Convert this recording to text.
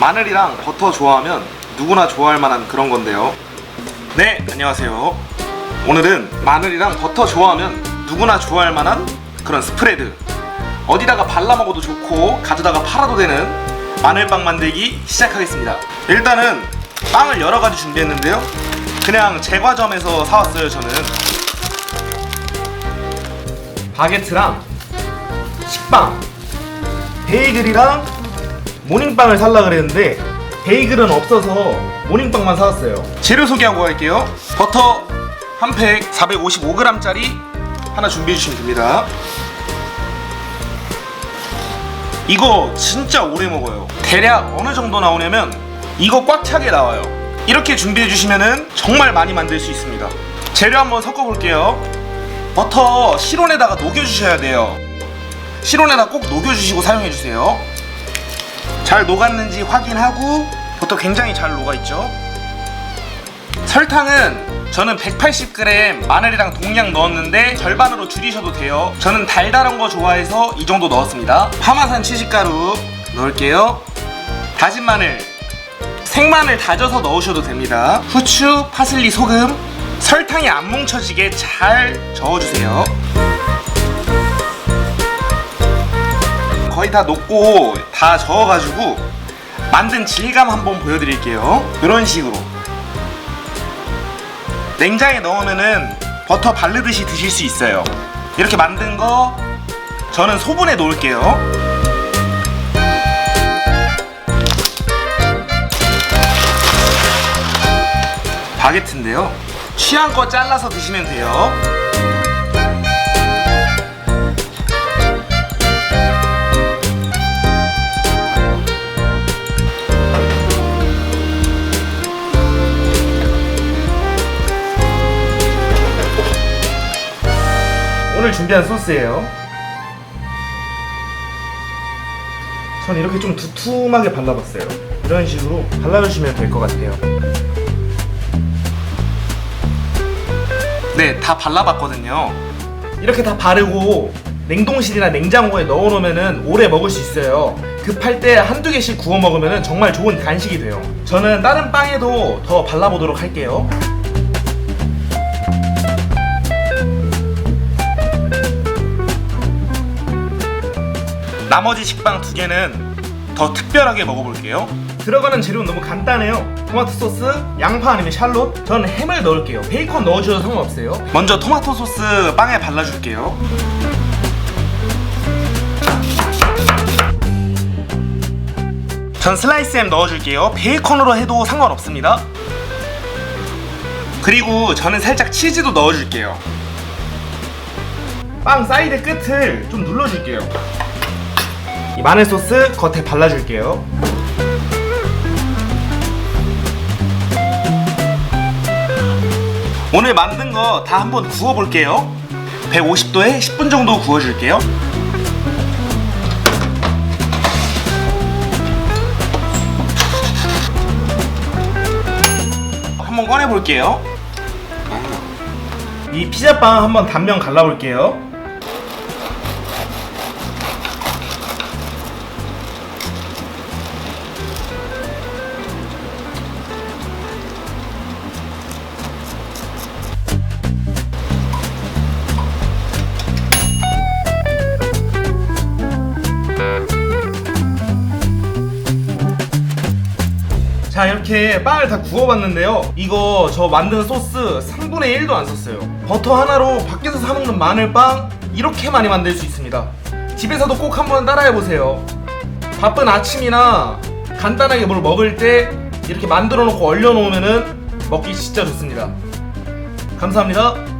마늘이랑 버터 좋아하면 누구나 좋아할 만한 그런 건데요. 네, 안녕하세요. 오늘은 마늘이랑 버터 좋아하면 누구나 좋아할 만한 그런 스프레드. 어디다가 발라 먹어도 좋고 가져다가 팔아도 되는 마늘빵 만들기 시작하겠습니다. 일단은 빵을 여러 가지 준비했는데요. 그냥 제과점에서 사왔어요, 저는. 바게트랑 식빵, 베이글이랑 모닝빵을 살라 그랬는데 베이글은 없어서 모닝빵만 사왔어요. 재료 소개하고 갈게요. 버터 한 팩 455g짜리 하나 준비해 주시면 됩니다. 이거 진짜 오래 먹어요. 대략 어느 정도 나오냐면 이거 꽉 차게 나와요. 이렇게 준비해 주시면은 정말 많이 만들 수 있습니다. 재료 한번 섞어 볼게요. 버터 실온에다가 녹여 주셔야 돼요. 실온에다 꼭 녹여 주시고 사용해 주세요. 잘 녹았는지 확인하고 버터 굉장히 잘 녹아 있죠. 설탕은 저는 180g 마늘이랑 동량 넣었는데 절반으로 줄이셔도 돼요. 저는 달달한 거 좋아해서 이 정도 넣었습니다. 파마산 치즈가루 넣을게요. 다진 마늘, 생마늘 다져서 넣으셔도 됩니다. 후추, 파슬리, 소금, 설탕이 안 뭉쳐지게 잘 저어주세요. 거의 다 녹고 다 저어가지고 만든 질감 한번 보여드릴게요. 이런 식으로. 냉장에 넣으면은 버터 바르듯이 드실 수 있어요. 이렇게 만든 거 저는 소분해 놓을게요. 바게트인데요. 취향껏 잘라서 드시면 돼요. 오늘 준비한 소스예요. 전 이렇게 좀 두툼하게 발라봤어요. 이런 식으로 발라주시면 될 것 같아요. 네, 다 발라봤거든요. 이렇게 다 바르고 냉동실이나 냉장고에 넣어놓으면 오래 먹을 수 있어요. 급할 때 한두 개씩 구워 먹으면 정말 좋은 간식이 돼요. 저는 다른 빵에도 더 발라보도록 할게요. 나머지 식빵 두 개는 더 특별하게 먹어볼게요. 들어가는 재료는 너무 간단해요. 토마토 소스, 양파 아니면 샬롯. 저는 햄을 넣을게요. 베이컨 넣어줘도 상관없어요. 먼저 토마토 소스 빵에 발라줄게요. 전 슬라이스 햄 넣어줄게요. 베이컨으로 해도 상관없습니다. 그리고 저는 살짝 치즈도 넣어줄게요. 빵 사이드 끝을 좀 눌러줄게요. 이 마늘 소스 겉에 발라줄게요. 오늘 만든 거 다 한번 구워볼게요. 150도에 10분 정도 구워줄게요. 한번 꺼내볼게요. 이 피자빵 한번 단면 갈라볼게요. 자 이렇게 빵을 다 구워봤는데요. 이거 저 만든 소스 3분의 1도 안 썼어요. 버터 하나로 밖에서 사먹는 마늘빵 이렇게 많이 만들 수 있습니다. 집에서도 꼭 한번 따라해보세요. 바쁜 아침이나 간단하게 뭘 먹을 때 이렇게 만들어 놓고 얼려 놓으면 먹기 진짜 좋습니다. 감사합니다